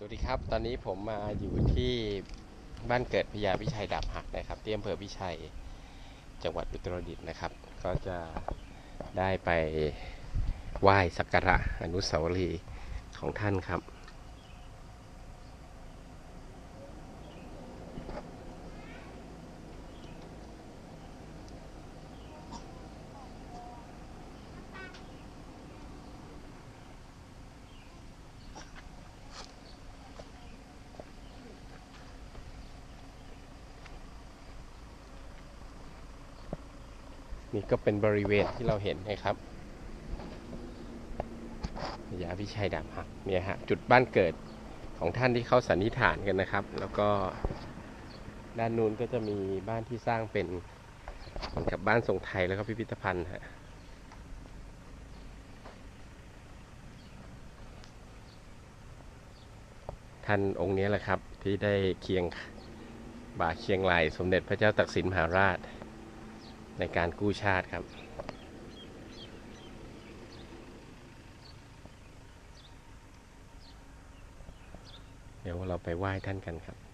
สวัสดีครับ ตอนนี้ผมมาอยู่ที่บ้านเกิดพญาพิชัยดาบหักนะครับที่อำเภอพิชัยจังหวัดอุตรดิตถ์นะครับ ก็จะได้ไปไหว้สักการะอนุสาวรีย์ของท่านครับ นี่ก็เป็นบริเวณที่เราเห็นนะครับพญาพิชัยดาบหักเนี่ยฮะจุดบ้านเกิดของท่านที่เขาสันนิษฐานกันนะครับ แล้วก็ด้านนู้นก็จะมีบ้านที่สร้างเป็นเหมือนกับบ้านทรงไทยแล้วก็พิพิธภัณฑ์ฮะท่านองค์นี้แหละครับที่ได้เคียงบ่าเคียงไหลสมเด็จพระเจ้าตักสินมหาราช ในการกู้ชาติครับ เดี๋ยวเราไปไหว้ท่านกันครับ